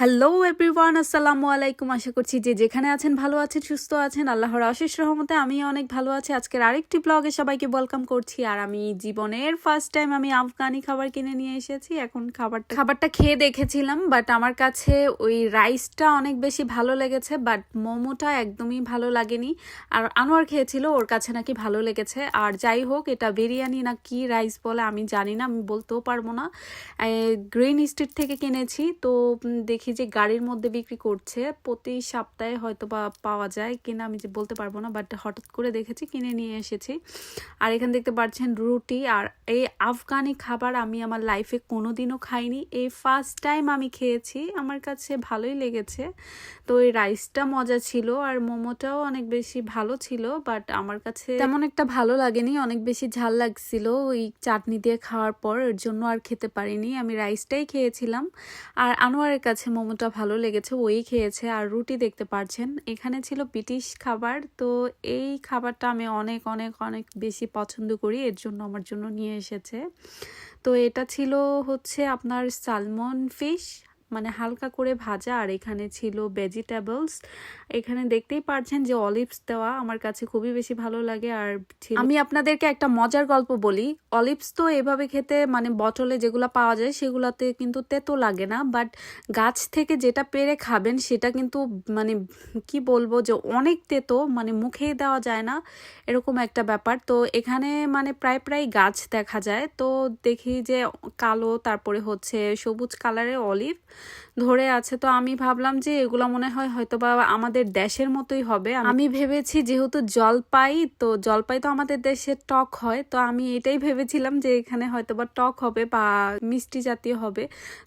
Hello everyone আসসালামু আলাইকুম আশা করছি যে যেখানে আছেন ভালো আছেন সুস্থ আছেন। আল্লাহর অশেষ রহমতে আমি অনেক ভালো আছি। আজকের আরেকটি ব্লগে সবাইকে ওয়েলকাম করছি। আর আমি জীবনের ফার্স্ট টাইম আমি আফগানি খাবার কিনে নিয়ে এসেছি। এখন খাবারটা খাবারটা খেয়ে দেখেছিলাম বাট আমার কাছে ওই রাইসটা অনেক বেশি ভালো লেগেছে বাট মোমোটা একদমই ভালো লাগেনি। আর আনোয়ার খেয়েছিল ওর কাছে নাকি ভালো লেগেছে। আর যাই হোক এটা বিরিয়ানি না কি রাইস বলে আমি জানি না আমি বলতেও পারব না। গ্রিন স্ট্রিট থেকে কিনেছি তো উম, দেখি যে গাড়ির মধ্যে বিক্রি করছে, প্রতি সপ্তাহে হয়তো বা পাওয়া যায়, কিনা আমি যে বলতে পারব না বাট হঠাৎ করে দেখেছি, কিনে নিয়ে এসেছি। আর এখানে দেখতে পাচ্ছেন রুটি, আর এই আফগানি খাবার আমি আমার লাইফে কোনোদিনও খাইনি। এই ফার্স্ট টাইম আমি খেয়েছি, আমার কাছে ভালোই লেগেছে। তো এই রাইসটা মজা ছিল, আর মোমোটাও অনেক বেশি ভালো ছিল বাট আমার কাছে তেমন একটা ভালো লাগেনি, অনেক বেশি ঝাল লাগছিল। ওই চাটনি দিয়ে খাওয়ার পর, এর জন্য আর খেতে পারিনি। আমি রাইসটাই খেয়েছিলাম। আর আনোয়ারের কাছে মোমোটা ভালো লেগেছে, ওই খেয়েছে। আর রুটি দেখতে পারছেন, এখানে ছিল ব্রিটিশ খাবার, তো এই খাবারটা আমি অনেক অনেক অনেক বেশি পছন্দ করি, এর জন্য আমার জন্য নিয়ে এসেছে। তো এটা ছিল হচ্ছে আপনার সালমন ফিশ মানে হালকা করে ভাজা, আর এখানে ছিল ভেজিটেবলস এখানে দেখতেই পারছেন যে অলিভস দেওয়া আমার কাছে খুবই বেশি ভালো লাগে, আর আমি আপনাদেরকে একটা মজার গল্প বলি। অলিভস তো এভাবে খেতে মানে বটলে যেগুলো পাওয়া যায় সেগুলোতে কিন্তু তেতো লাগে না বাট গাছ থেকে যেটা পেরে খাবেন সেটা কিন্তু মানে কি বলব যে অনেক তেতো মানে মুখেই দেওয়া যায় না, এরকম একটা ব্যাপার। তো এখানে মানে প্রায় প্রায় গাছ দেখা যায়। তো দেখি যে কালো, তারপরে হচ্ছে সবুজ কালারের অলিভ ধরে আছে। তো আমি ভাবলাম যে এগুলো মনে হয় হয়তো বা আমাদের দেশের মতোই হবে। আমি ভেবেছি যেহেতু জলপাই, তো জলপাই তো আমাদের দেশে টক হয়, তো আমি এটাই ভেবেছিলাম যে এখানে হয়তো বা টক হবে বা মিষ্টি জাতীয় হবে।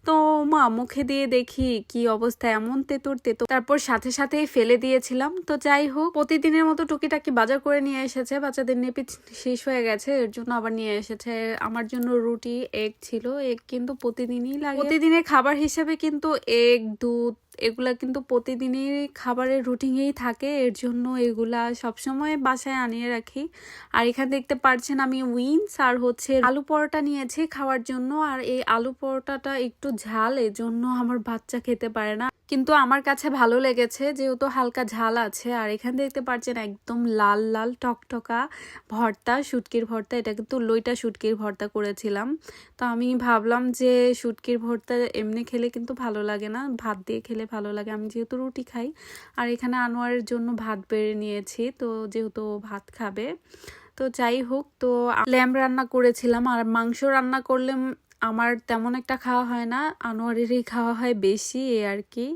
তো মা, মুখে দিয়ে দেখি কি অবস্থা, এমন তেতুর তেতো তারপর সাথে সাথেই ফেলে দিয়েছিলাম। তো যাই হোক, প্রতিদিনের মতো টুকিটাকি বাজার করে নিয়ে এসেছে। বাচ্চাদের নেপি শেষ হয়ে গেছে, এর জন্য আবার নিয়ে এসেছে। আমার জন্য রুটি, এগ ছিল, এগ কিন্তু প্রতিদিনই লাগে। প্রতিদিনের খাবার হিসেবে কিন্তু এগ দুধ এগুলা কিন্তু প্রতিদিনই খাবারের রুটিনেই থাকে, এর জন্য এগুলা সবসময় বাসায় আনিয়ে রাখি। আর এখানে দেখতে পাচ্ছেন আমি উইন্স আর হচ্ছে আলু পরোটা নিয়েছি খাওয়ার জন্য। আর এই আলু পরোটাটা একটু ঝাল এর জন্য আমার বাচ্চা খেতে পারে না। কিন্তু আমার কাছে ভালো লেগেছে, যেহেতু হালকা ঝাল আছে। আর এখানে দেখতে পাচ্ছেন একদম লাল লাল টকটকা ভর্তা, শুটকির ভর্তা। এটা কিন্তু লইটা শুটকির ভর্তা করেছিলাম। তো আমি ভাবলাম যে শুটকির ভর্তা এমনি খেলে কিন্তু ভালো লাগে না। ভাত দিয়ে খেলে ভালো লাগে। আমি যেহেতু রুটি খাই। আর এখানে আনোয়ারের জন্য ভাত বেড়ে নিয়েছি। তো যেহেতু ভাত খাবে। তো যাই হোক, তো ল্যাম্প রান্না করেছিলাম। আর মাংস রান্না করলে আমার তেমন একটা খাওয়া হয় না। আনোয়ারেরই খাওয়া হয় বেশি, এ আর কি।